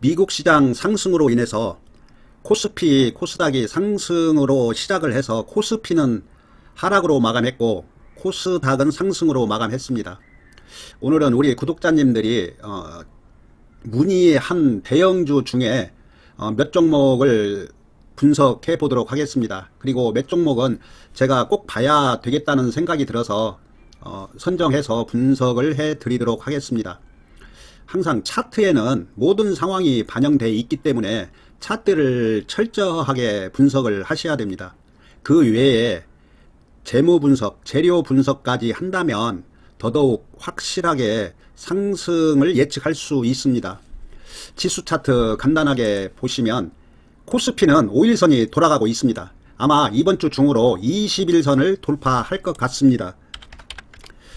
미국 시장 상승으로 인해서 코스피, 코스닥이 상승으로 시작을 해서 코스피는 하락으로 마감했고 코스닥은 상승으로 마감했습니다. 오늘은 우리 구독자님들이 어, 문의한 대형주 중에 어, 몇 종목을 분석해 보도록 하겠습니다. 그리고 몇 종목은 제가 꼭 봐야 되겠다는 생각이 들어서 어, 선정해서 분석을 해 드리도록 하겠습니다. 항상 차트에는 모든 상황이 반영되어 있기 때문에 차트를 철저하게 분석을 하셔야 됩니다. 그 외에 재무 분석, 재료 분석까지 한다면 더더욱 확실하게 상승을 예측할 수 있습니다. 지수 차트 간단하게 보시면 코스피는 5일선이 돌아가고 있습니다. 아마 이번 주 중으로 21선을 돌파할 것 같습니다.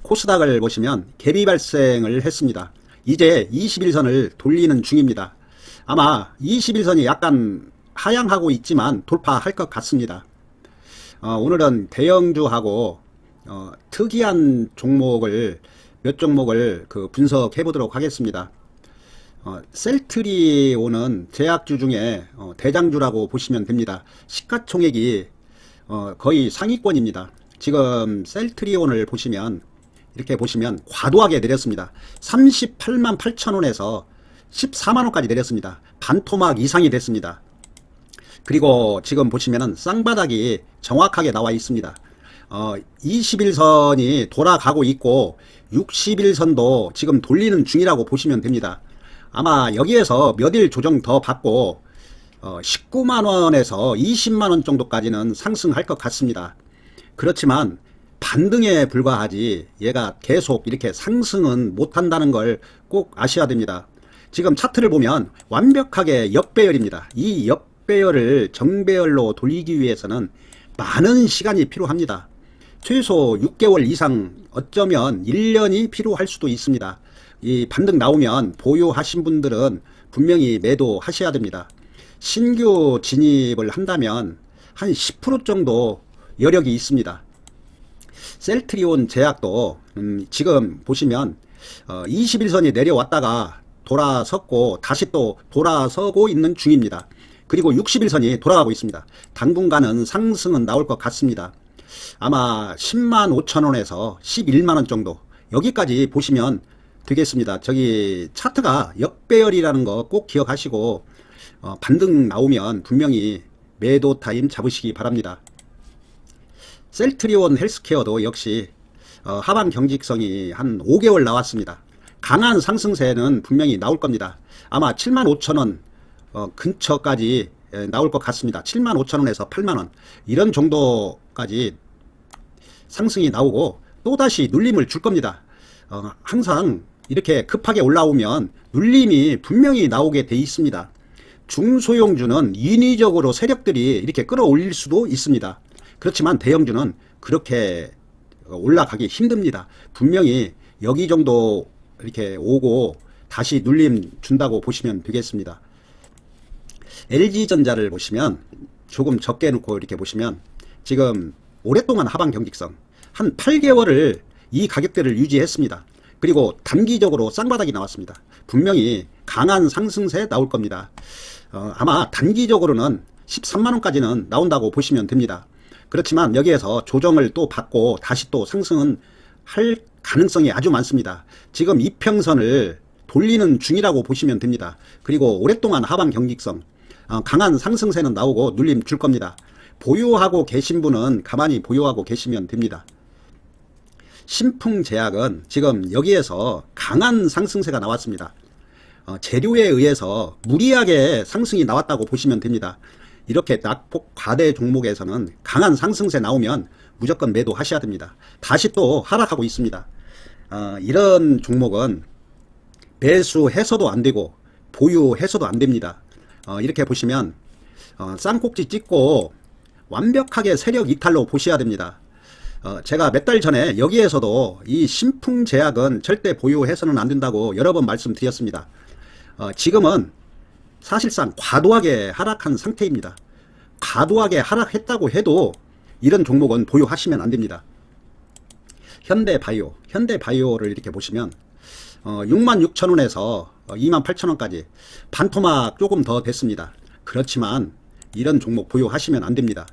코스닥을 보시면 갭이 발생을 했습니다. 이제 21선을 돌리는 중입니다. 아마 21선이 약간 하향하고 있지만 돌파할 것 같습니다. 어, 오늘은 대형주하고 어, 특이한 종목을 몇 종목을 그 분석해 보도록 하겠습니다. 어, 셀트리온은 제약주 중에 어, 대장주라고 보시면 됩니다. 시가총액이 어, 거의 상위권입니다. 지금 셀트리온을 보시면 이렇게 보시면 과도하게 내렸습니다. 38만 8천 원에서 14만 원까지 내렸습니다. 반토막 이상이 됐습니다. 그리고 지금 보시면은 쌍바닥이 정확하게 나와 있습니다. 어, 21선이 돌아가고 있고 61선도 지금 돌리는 중이라고 보시면 됩니다. 아마 여기에서 몇 일 조정 더 받고 어, 19만 원에서 20만 원 정도까지는 상승할 것 같습니다. 그렇지만 반등에 불과하지 얘가 계속 이렇게 상승은 못한다는 걸 꼭 아셔야 됩니다. 지금 차트를 보면 완벽하게 역배열입니다. 이 역배열을 정배열로 돌리기 위해서는 많은 시간이 필요합니다. 최소 6개월 이상 어쩌면 1년이 필요할 수도 있습니다. 이 반등 나오면 보유하신 분들은 분명히 매도하셔야 됩니다. 신규 진입을 한다면 한 10% 정도 여력이 있습니다. 셀트리온 제약도 음, 지금 보시면 어, 21선이 내려왔다가 돌아섰고 다시 또 돌아서고 있는 중입니다. 그리고 61선이 돌아가고 있습니다. 당분간은 상승은 나올 것 같습니다. 아마 10만 5천 원에서 11만 원 정도 여기까지 보시면 되겠습니다. 저기 차트가 역배열이라는 거 꼭 기억하시고 어, 반등 나오면 분명히 매도 타임 잡으시기 바랍니다. 셀트리온 헬스케어도 역시 어, 하반 경직성이 한 5개월 나왔습니다. 강한 상승세는 분명히 나올 겁니다. 아마 7만 5천 원 어, 근처까지 에, 나올 것 같습니다. 7만 5천 원에서 8만 원 이런 정도까지 상승이 나오고 또다시 눌림을 줄 겁니다. 어, 항상 이렇게 급하게 올라오면 눌림이 분명히 나오게 돼 있습니다. 중소형주는 인위적으로 세력들이 이렇게 끌어올릴 수도 있습니다. 그렇지만 대형주는 그렇게 올라가기 힘듭니다. 분명히 여기 정도 이렇게 오고 다시 눌림 준다고 보시면 되겠습니다. LG전자를 보시면 조금 적게 놓고 이렇게 보시면 지금 오랫동안 하방 경직성 한 8개월을 이 가격대를 유지했습니다. 그리고 단기적으로 쌍바닥이 나왔습니다. 분명히 강한 상승세 나올 겁니다. 어, 아마 단기적으로는 13만원까지는 나온다고 보시면 됩니다. 그렇지만 여기에서 조정을 또 받고 다시 또 상승은 할 가능성이 아주 많습니다. 지금 이평선을 돌리는 중이라고 보시면 됩니다. 그리고 오랫동안 하방 경직성, 어, 강한 상승세는 나오고 눌림 줄 겁니다. 보유하고 계신 분은 가만히 보유하고 계시면 됩니다. 신풍제약은 지금 여기에서 강한 상승세가 나왔습니다. 어, 재료에 의해서 무리하게 상승이 나왔다고 보시면 됩니다. 이렇게 낙폭 과대 종목에서는 강한 상승세 나오면 무조건 매도하셔야 됩니다. 다시 또 하락하고 있습니다. 어, 이런 종목은 매수해서도 안 되고 보유해서도 안 됩니다. 어, 이렇게 보시면 어, 쌍꼭지 찍고 완벽하게 세력 이탈로 보셔야 됩니다. 어, 제가 몇 달 전에 여기에서도 이 신풍 제약은 절대 보유해서는 안 된다고 여러 번 말씀드렸습니다. 어, 지금은 사실상 과도하게 하락한 상태입니다. 과도하게 하락했다고 해도 이런 종목은 보유하시면 안 됩니다. 현대바이오, 현대바이오를 이렇게 보시면 어, 66,000원에서 28,000원까지 반토막 조금 더 됐습니다. 그렇지만 이런 종목 보유하시면 안 됩니다.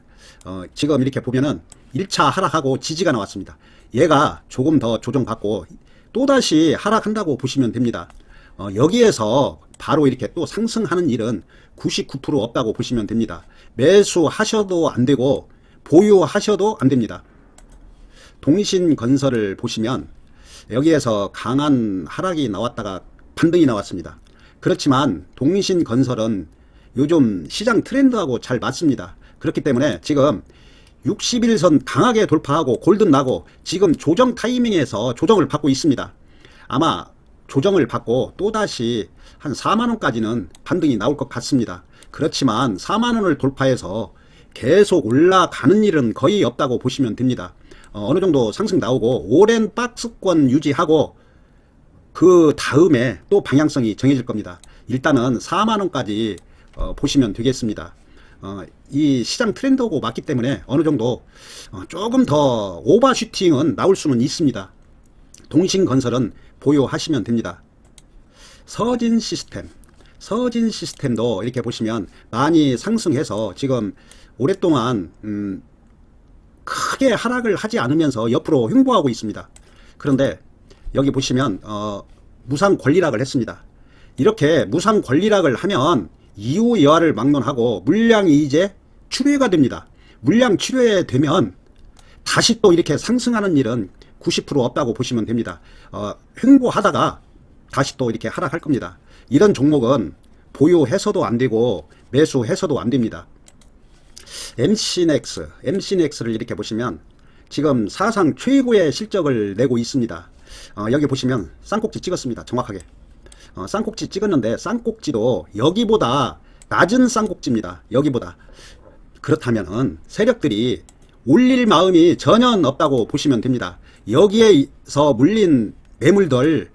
어, 지금 이렇게 보면은 1차 하락하고 지지가 나왔습니다. 얘가 조금 더 조정받고 또다시 하락한다고 보시면 됩니다. 어, 여기에서 바로 이렇게 또 상승하는 일은 99% 없다고 보시면 됩니다. 매수하셔도 안 되고 보유하셔도 안 됩니다. 동신 건설을 보시면 여기에서 강한 하락이 나왔다가 반등이 나왔습니다. 그렇지만 동신 건설은 요즘 시장 트렌드하고 잘 맞습니다. 그렇기 때문에 지금 60일선 강하게 돌파하고 골든 나고 지금 조정 타이밍에서 조정을 받고 있습니다. 아마 조정을 받고 또다시 한 4만원까지는 반등이 나올 것 같습니다. 그렇지만 4만원을 돌파해서 계속 올라가는 일은 거의 없다고 보시면 됩니다. 어, 느 정도 상승 나오고 오랜 박스권 유지하고 그 다음에 또 방향성이 정해질 겁니다. 일단은 4만원까지 어, 보시면 되겠습니다. 어, 이 시장 트렌드하고 맞기 때문에 어느 정도 어, 조금 더 오버슈팅은 나올 수는 있습니다. 동신건설은 보유하시면 됩니다. 서진 시스템. 서진 시스템도 이렇게 보시면 많이 상승해서 지금 오랫동안 음, 크게 하락을 하지 않으면서 옆으로 횡보하고 있습니다. 그런데 여기 보시면 어, 무상 권리락을 했습니다. 이렇게 무상 권리락을 하면 이후 여하를 막론하고 물량이 이제 출회가 됩니다. 물량 출회 되면 다시 또 이렇게 상승하는 일은 90% 없다고 보시면 됩니다. 어, 횡보하다가 다시 또 이렇게 하락할 겁니다. 이런 종목은 보유해서도 안 되고 매수해서도 안 됩니다. MCNX, MCNX를 이렇게 보시면 지금 사상 최고의 실적을 내고 있습니다. 어, 여기 보시면 쌍꼭지 찍었습니다. 정확하게. 어, 쌍꼭지 찍었는데 쌍꼭지도 여기보다 낮은 쌍꼭지입니다. 여기보다. 그렇다면은 세력들이 올릴 마음이 전혀 없다고 보시면 됩니다. 여기에서 물린 매물들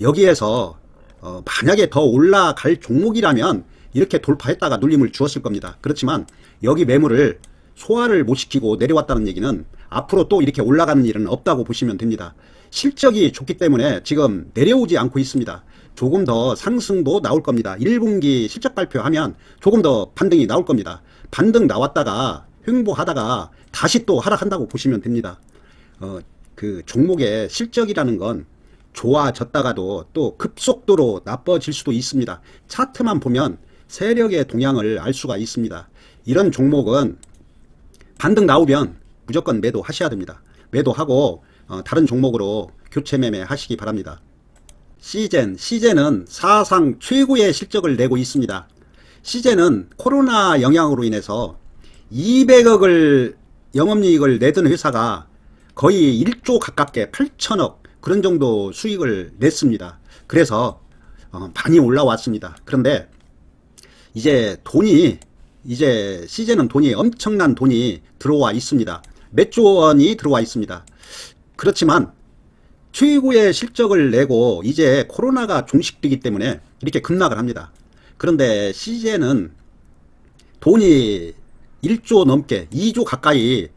여기에서 어, 만약에 더 올라갈 종목이라면 이렇게 돌파했다가 눌림을 주었을 겁니다. 그렇지만 여기 매물을 소화를 못 시키고 내려왔다는 얘기는 앞으로 또 이렇게 올라가는 일은 없다고 보시면 됩니다. 실적이 좋기 때문에 지금 내려오지 않고 있습니다. 조금 더 상승도 나올 겁니다. 1분기 실적 발표하면 조금 더 반등이 나올 겁니다. 반등 나왔다가 횡보하다가 다시 또 하락한다고 보시면 됩니다. 어, 그 종목의 실적이라는 건 좋아졌다가도 또 급속도로 나빠질 수도 있습니다. 차트만 보면 세력의 동향을 알 수가 있습니다. 이런 종목은 반등 나오면 무조건 매도하셔야 됩니다. 매도하고 어, 다른 종목으로 교체 매매 하시기 바랍니다. 시젠, 시젠은 사상 최고의 실적을 내고 있습니다. 시젠은 코로나 영향으로 인해서 200억을 영업이익을 내던 회사가 거의 1조 가깝게 8천억 그런 정도 수익을 냈습니다. 그래서 어, 많이 올라왔습니다. 그런데 이제 돈이 이제 시제는 돈이 엄청난 돈이 들어와 있습니다. 몇 조 원이 들어와 있습니다. 그렇지만 최고의 실적을 내고 이제 코로나가 종식되기 때문에 이렇게 급락을 합니다. 그런데 시제는 돈이 1조 넘게 2조 가까이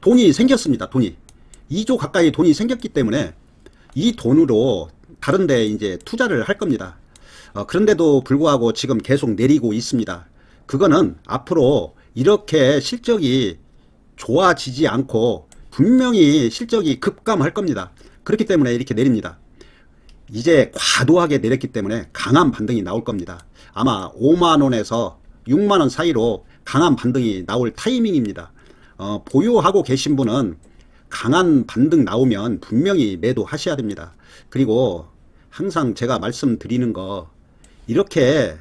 돈이 생겼습니다. 돈이 2조 가까이 돈이 생겼기 때문에 이 돈으로 다른데 이제 투자를 할 겁니다. 어, 그런데도 불구하고 지금 계속 내리고 있습니다. 그거는 앞으로 이렇게 실적이 좋아지지 않고 분명히 실적이 급감할 겁니다. 그렇기 때문에 이렇게 내립니다. 이제 과도하게 내렸기 때문에 강한 반등이 나올 겁니다. 아마 5만원에서 6만원 사이로 강한 반등이 나올 타이밍입니다. 어, 보유하고 계신 분은 강한 반등 나오면 분명히 매도하셔야 됩니다. 그리고 항상 제가 말씀드리는 거 이렇게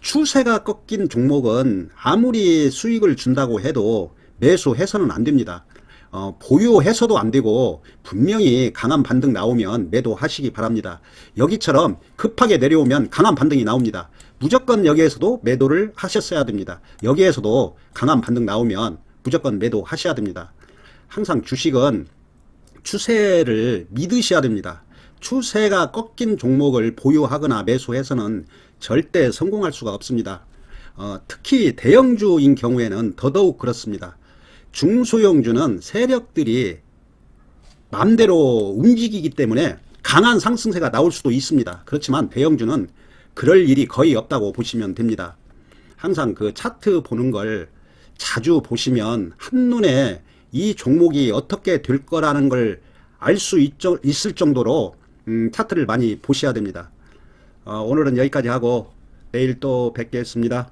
추세가 꺾인 종목은 아무리 수익을 준다고 해도 매수해서는 안 됩니다. 어, 보유해서도 안 되고 분명히 강한 반등 나오면 매도하시기 바랍니다. 여기처럼 급하게 내려오면 강한 반등이 나옵니다. 무조건 여기에서도 매도를 하셨어야 됩니다. 여기에서도 강한 반등 나오면 무조건 매도하셔야 됩니다. 항상 주식은 추세를 믿으셔야 됩니다. 추세가 꺾인 종목을 보유하거나 매수해서는 절대 성공할 수가 없습니다. 어, 특히 대형주인 경우에는 더더욱 그렇습니다. 중소형주는 세력들이 마음대로 움직이기 때문에 강한 상승세가 나올 수도 있습니다. 그렇지만 대형주는 그럴 일이 거의 없다고 보시면 됩니다. 항상 그 차트 보는 걸 자주 보시면 한눈에 이 종목이 어떻게 될 거라는 걸 알 수 있을 정도로 음, 차트를 많이 보셔야 됩니다. 어, 오늘은 여기까지 하고 내일 또 뵙겠습니다.